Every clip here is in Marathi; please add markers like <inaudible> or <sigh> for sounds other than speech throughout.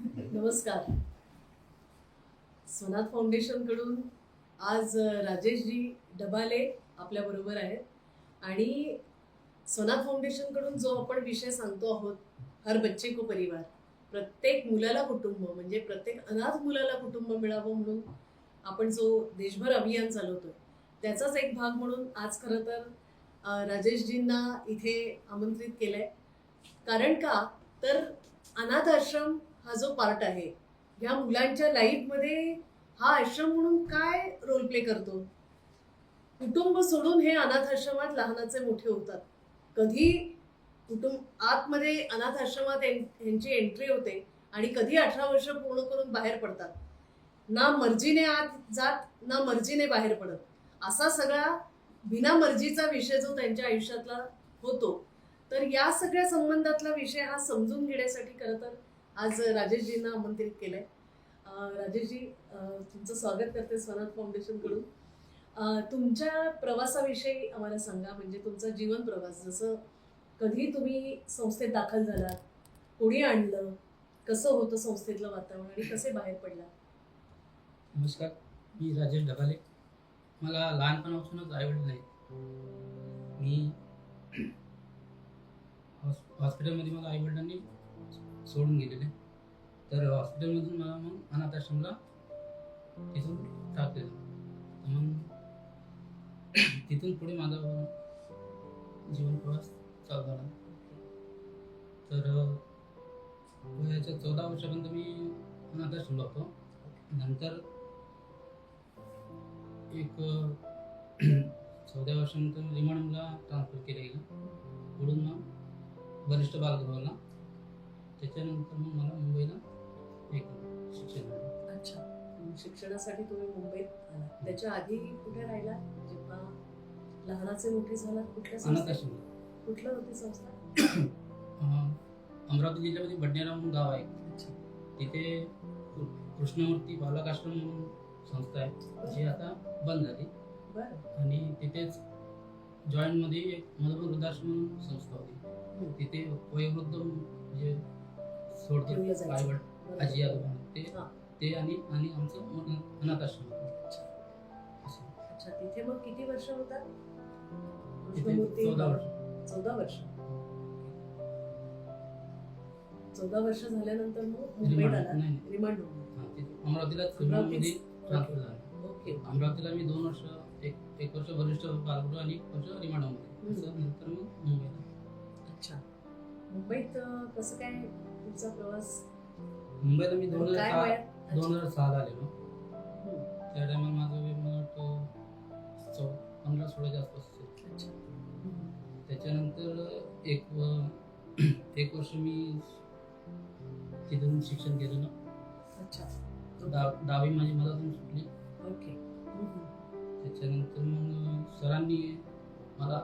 नमस्कार. स्वनाथ फाउंडेशनकडून आज राजेशजी डबाले आपल्याबरोबर आहेत. आणि स्वनाथ फाउंडेशनकडून जो आपण विषय सांगतो आहोत हर बच्चे को परिवार. प्रत्येक मुलाला कुटुंब म्हणजे प्रत्येक अनाथ मुलाला कुटुंब मिळावं म्हणून आपण जो देशभर अभियान चालवतोय त्याचाच एक भाग म्हणून आज खरं तर राजेशजींना इथे आमंत्रित केलंय. कारण का? तर अनाथ आश्रम हा जो पार्ट आहे ह्या मुलांच्या लाईफमध्ये हा आश्रम म्हणून काय रोल प्ले करतो? कुटुंब सोडून हे अनाथ आश्रमात लहानाचे मोठे होतात. कधी कुटुंब आतमध्ये अनाथ आश्रमात एन- ह्यांची एंट्री होते आणि कधी अठरा वर्ष पूर्ण करून बाहेर पडतात. ना मर्जीने आत जात ना मर्जीने बाहेर पडत. असा सगळा बिना मर्जीचा विषय जो त्यांच्या आयुष्यातला होतो. तर या सगळ्या संबंधातला विषय हा समजून घेण्यासाठी खरं तर आज राजेशजींना आमंत्रित केलंय. आहे राजेशजी तुमचं स्वागत करते स्वनाथ फाउंडेशनकडून. तुमच्या प्रवासाविषयी आम्हाला सांगा म्हणजे तुमचा जीवन प्रवास जसं कधी तुम्ही संस्थेत दाखल झालात कोणी आणलं कसं होतं संस्थेतलं वातावरण आणि कसे बाहेर पडला नमस्कार मी राजेश ढगाले. मला लहानपणापासूनच आईवडील नाही मी हॉस्पिटलमध्ये मला आईवडिलांनी सोडून गेलेले. तर हॉस्पिटलमधून मला मग अनाथाश्रमला तिथून टाकलेलं मग तिथून पुढे माझा जीवन प्रवास चालू झाला. तर वयाच्या चौदा वर्षापर्यंत मी अनाथाश्रमला होतो. नंतर एक चौदा वर्षानंतर रिमांडला ट्रान्सफर केलं गेलं. पुढून मग वरिष्ठ बालगृहाला त्याच्यानंतर मग मला मुंबईला एक शिक्षण मिळालं. अच्छा. शिक्षणासाठी तुम्ही मुंबईत आलात त्याच्या आधी कुठे राहिला? जेव्हा लहानाचे मोठे झालात कुठल्या अनाथ आश्रम कुठलं होती संस्था? अं, अमरावती जिल्ह्यामध्ये बडनेरा म्हणून गाव आहे. अच्छा. तिथे कृ- कृष्णमूर्ती बालक आश्रम म्हणून संस्था आहे जी आता बंद झाली. बरं. आणि तिथेच जॉईंटमध्ये एक मधुबन वृद्धाश्रम म्हणून संस्था होती. हम्म. तिथे वयोवृद्ध जे सोडतो जायचं. आईवड. आजी आजोबा ते हा. ते आणि आणि आमचं म- अनाथ आश्रम होतं. अच्छा. तिथे मग किती वर्ष होता तिथे कृष्णमूर्ती चौदा वर्ष. चौदा वर्ष. चौदा वर्ष झाल्यानंतर मग मुंबईत रिमांड आला. नाही रिमांड. हा, तिथे अमरावतीलाच अमरावतीच? रिमांडमध्ये ट्रान्सफर झालं. ओके. अमरावतीला मी दोन वर्ष एक एक वर्ष वरिष्ठ बालगृह आणि एक वर्ष रिमांडमध्ये असं नंतर मग मुंबईला. अच्छा. मुंबईत अं, कसं काय तुमचा प्रवास मुंबईला मी दोन हजार काय सहा दोन हजार सहाला आलेलो हम्म. त्या टायमाला माझं वय मला वाटतं चौ पंधरा सोळाच्या आसपास असेल. अच्छा हम्म. त्याच्यानंतर एक व- <clears throat> एक वर्ष मी तिथून शिक्षण केलं ना अच्छा दहा दहावी माझी मधातून सुटली ओके हम्म. त्याच्यानंतर मग सरांनी मला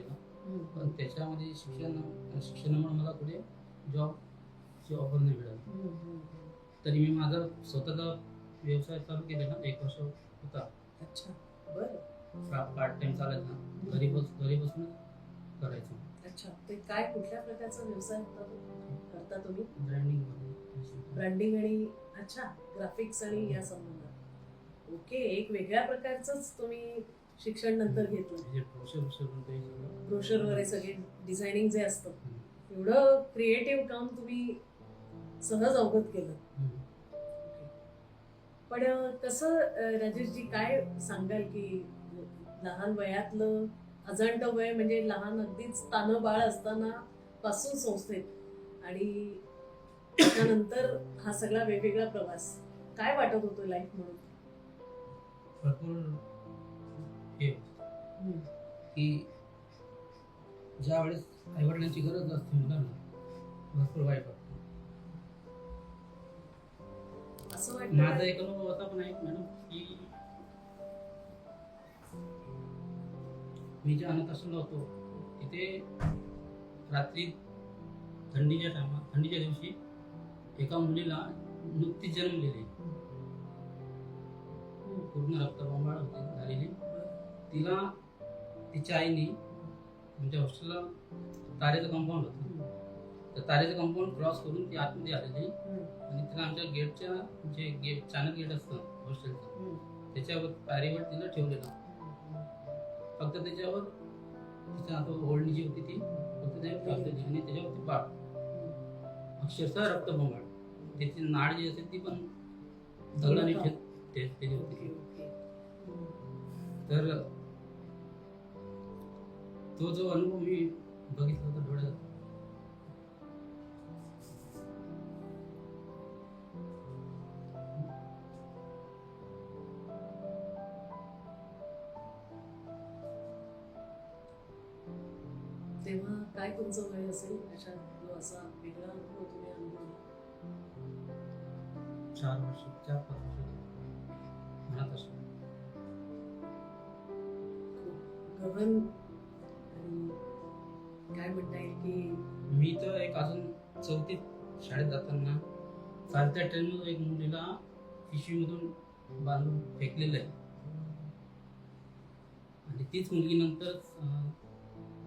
हम्म. पण त्याच्यामध्ये शिक्षण शिक्षणामुळे मला पुढे जॉबची ऑफर नाही मिळाली. तरी मी माझा स्वतःचा व्यवसाय चालू केलेला एक वर्ष होता. अच्छा. बरं. पार्ट टाइम चालायचा घरी बस घरी बसून करायचं. अच्छा. ते काय कुठल्या प्रकारचा व्यवसाय होता करता तुम्ही? ब्रँडिंग ब्रँडिंग आणि अच्छा. ग्राफिक्स आणि या संबंधात. ओके. एक वेगळ्या प्रकारचंच तुम्ही शिक्षण नंतर घेतलं. ब्रोशर वगैरे सगळे डिझायनिंग जे असतं. एवढं क्रिएटिव्ह काम तुम्ही सहज अवगत केलं. पण कसं राजेशजी काय सांगाल की लहान वयातलं अजाणतं वय म्हणजे लहान अगदीच तानं बाळ असताना पासून संस्थेत आणि त्यानंतर हा सगळा वेगवेगळा प्रवास. काय वाटत होतो लाईफ म्हणून? भरपूर हे. की ज्या वेळेस आईवडिलांची गरज असते मुलांना भरपूर वाईट वाटतं असं वाटतं माझा? एक अनुभव असा पण आहे मॅडम की मी ज्या अनाथ आश्रमला होतो तिथे रात्री थंडीच्या टायमा थंडीच्या दिवशी एका मुलीला नुकतीच जन्मलेली. पूर्ण रक्तबंबाळ होती झालेली तिला तिच्या आईने आमच्या हॉस्टेलला तारेचं कंपाऊंड होतं. तर तारेचं कंपाऊंड क्रॉस करून ती आतमध्ये आलेली. आणि तिला आमच्या गेटच्या जे गेट चॅनल गेट असतं हॉस्टेलचं त्याच्यावर तारेवर तिला ठेवलेलं. फक्त त्याच्यावर तिच्या आता ओढणी जी होती ती फक्त त्याच्यावर आणि त्याच्यावरती बाळ. अक्षरशः रक्तबंबाळ त्याची नाड जी असेल ती पण दगडाने ठेत ठे- त्याची होती. तर तो जो अनुभव मी बघितला होता डोळ्यात. तेव्हा काय तुमचं वय असेल अशा जो असा वेगळा अनुभव तुम्ही अनुभवला? चार वर्ष चार पाच वर्ष मनात असतो आणि काय म्हणता येईल की मी तर एक अजून चौथीत शाळेत जाताना चालत्या ट्रेनमधून एक मुलीला पिशवीमधून बांधून फेकलेलं आहे. आणि तीच मुलगी नंतर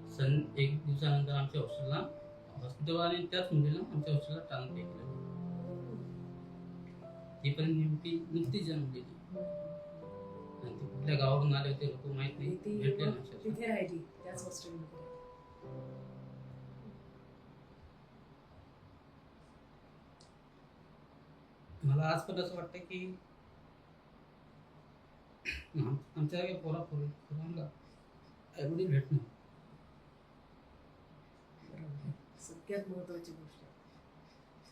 सन एक दिवसानंतर आमच्या हॉस्टेलला हॉस्पिटलवाले त्याच मुलीला आमच्या हॉस्टेलला ट्रान्सफर केलं ती पण नेमकी नुकतीच जन्मलेली आणि ती कुठल्या गावावरून आले होते लोक माहीत नाही. तिथे राहिली त्याच हॉस्टेलमध्ये मला आज पण असं वाटतं की आमच्या या पोरा पोरी पोरांना आईवडील भेटणं. सगळ्यात महत्वाची गोष्ट.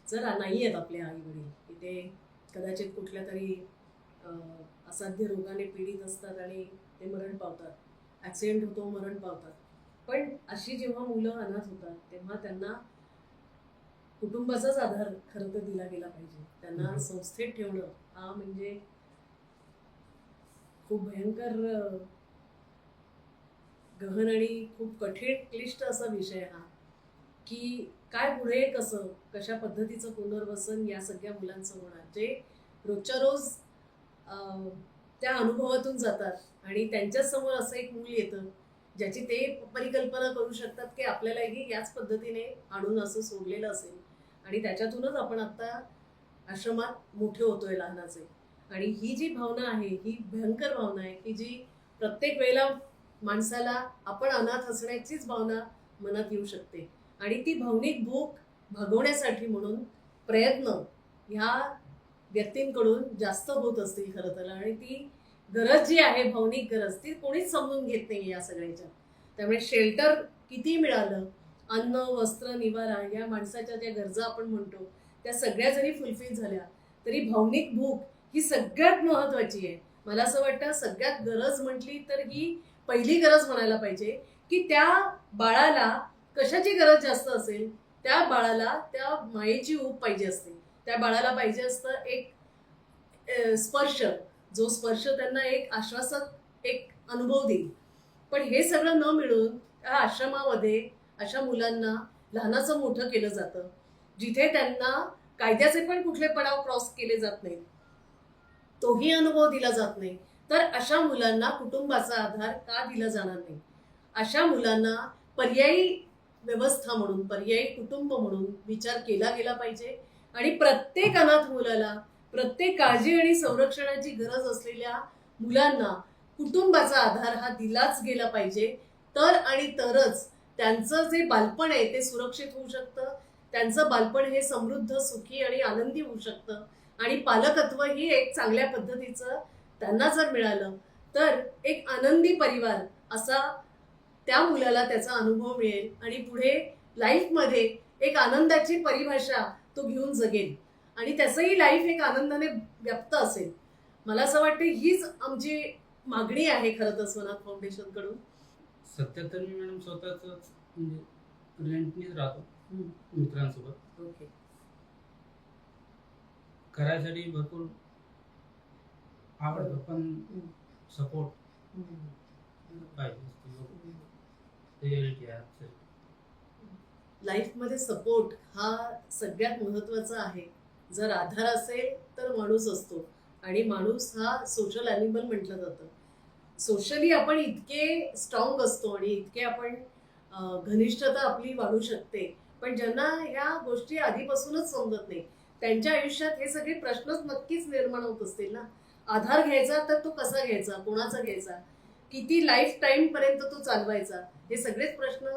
जरा नाही आहेत आपले आई वडील की ते कदाचित कुठल्या तरी असाध्य रोगाने पीडित असतात आणि ते मरण पावतात. ॲक्सिडेंट होतो मरण पावतात. पण अशी जेव्हा मुलं अनाथ होतात तेव्हा त्यांना कुटुंबाचाच आधार खरं तर दिला गेला पाहिजे. त्यांना. संस्थेत ठेवणं हा म्हणजे खूप भयंकर गहन आणि खूप कठीण क्लिष्ट असा विषय हा. की काय पुढे कसं कशा पद्धतीचं पुनर्वसन या सगळ्या मुलांचं होणार. जे रोजच्या रोज त्या अनुभवातून जातात आणि त्यांच्याच समोर असं एक मूल येतं ज्याची ते परिकल्पना करू शकतात की आपल्यालाही याच पद्धतीने आणून असं सोडलेलं असेल. आणि त्याच्यातूनच आपण आता आश्रमात मोठे होतोय लहानाचे. आणि ही जी भावना आहे ही भयंकर भावना आहे की जी प्रत्येक वेळेला माणसाला आपण अनाथ असण्याचीच भावना मनात येऊ शकते. आणि ती भावनिक भूक भागवण्यासाठी म्हणून प्रयत्न ह्या व्यक्तींकडून जास्त होत असतील खरं तर. आणि ती गरज जी आहे भावनिक गरज ती कोणीच समजून घेत नाही या सगळ्याच्या. त्यामुळे शेल्टर किती मिळालं अन्न वस्त्र निवारा या माणसाच्या ज्या गरजा आपण म्हणतो त्या सगळ्या जरी फुलफिल झाल्या तरी भावनिक भूक ही सगळ्यात महत्वाची आहे. मला असं वाटतं सगळ्यात गरज म्हटली तर ही पहिली गरज म्हणायला पाहिजे की त्या बाळाला कशाची गरज जास्त असेल? त्या बाळाला त्या मायेची ऊब पाहिजे असते. त्या बाळाला पाहिजे असतं एक स्पर्श जो स्पर्श त्यांना एक आश्वासक एक अनुभव देईल. पण हे सगळं न मिळून त्या आश्रमामध्ये अशा मुलांना लहानाचं मोठं केलं जातं जिथे त्यांना कायद्याचे पण कुठले पडाव क्रॉस केले जात नाहीत. तोही अनुभव दिला जात नाही. तर अशा मुलांना कुटुंबाचा आधार का दिला जाणार नाही? अशा मुलांना पर्यायी व्यवस्था म्हणून पर्यायी कुटुंब म्हणून विचार केला गेला पाहिजे. आणि प्रत्येक अनाथ मुलाला प्रत्येक काळजी आणि संरक्षणाची गरज असलेल्या मुलांना कुटुंबाचा आधार हा दिलाच गेला पाहिजे. तर आणि तरच त्यांचं जे बालपण आहे ते सुरक्षित होऊ शकतं. त्यांचं बालपण हे समृद्ध सुखी आणि आनंदी होऊ शकतं. आणि पालकत्व ही एक चांगल्या पद्धतीचं त्यांना जर मिळालं तर एक आनंदी परिवार असा त्या मुलाला त्याचा अनुभव मिळेल आणि पुढे लाईफमध्ये एक आनंदाची परिभाषा तो घेऊन जगेल. आणि त्याचंही लाईफ एक आनंदाने व्यक्त असेल. मला असं वाटतं हीच आमची मागणी आहे खरं तर स्वनाथ फाउंडेशनकडून. सध्या तर मी मॅडम स्वतःच म्हणजे रेंटनीच राहतो मित्रांसोबत. ओके. करायसाठी भरपूर आवडतं पण सपोर्ट पाहिजे ते reality आहे आजचं. लाईफमध्ये सपोर्ट हा सगळ्यात महत्त्वाचा आहे. जर आधार असेल तर माणूस असतो. आणि माणूस हा सोशल अॅनिमल म्हटलं जातं. सोशली आपण इतके स्ट्रॉंग असतो आणि इतके आपण घनिष्ठता आपली वाढू शकते. पण ज्यांना ह्या गोष्टी आधीपासूनच समजत नाही त्यांच्या आयुष्यात हे सगळे प्रश्नच नक्कीच निर्माण होत असतील ना? आधार घ्यायचा तर तो कसा घ्यायचा? कोणाचा घ्यायचा? किती लाईफ टाईम पर्यंत तो चालवायचा? हे सगळेच प्रश्न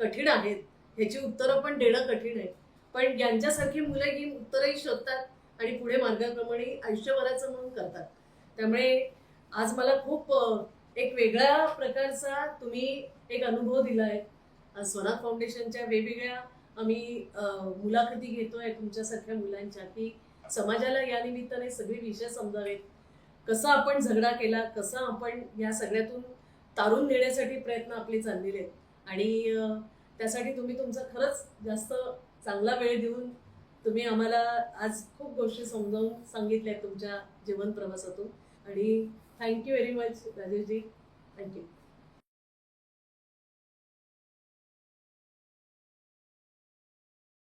कठीण आहेत. ह्याची उत्तरं पण देणं कठीण आहे पण ज्यांच्यासारखी मुलं ही उत्तरही शोधतात आणि पुढे मार्गाप्रमाणे आयुष्यभराचं म्हणून करतात. त्यामुळे आज मला खूप एक वेगळ्या प्रकारचा तुम्ही एक अनुभव दिला आहे आज स्वनाथ फाउंडेशनच्या वेगवेगळ्या आम्ही मुलाखती घेतोय तुमच्यासारख्या मुलांच्या की समाजाला या निमित्ताने सगळे विषय समजावेत. कसा आपण झगडा केला कसा आपण या सगळ्यातून तारून नेण्यासाठी प्रयत्न आपले चाललेले आहेत आणि त्यासाठी तुम्ही तुमचा खरंच जास्त चांगला वेळ देऊन तुम्ही आम्हाला आज खूप गोष्टी समजावून सांगितल्या तुमच्या जीवन प्रवासातून. आणि thank you very much rajesh ji. Thank you.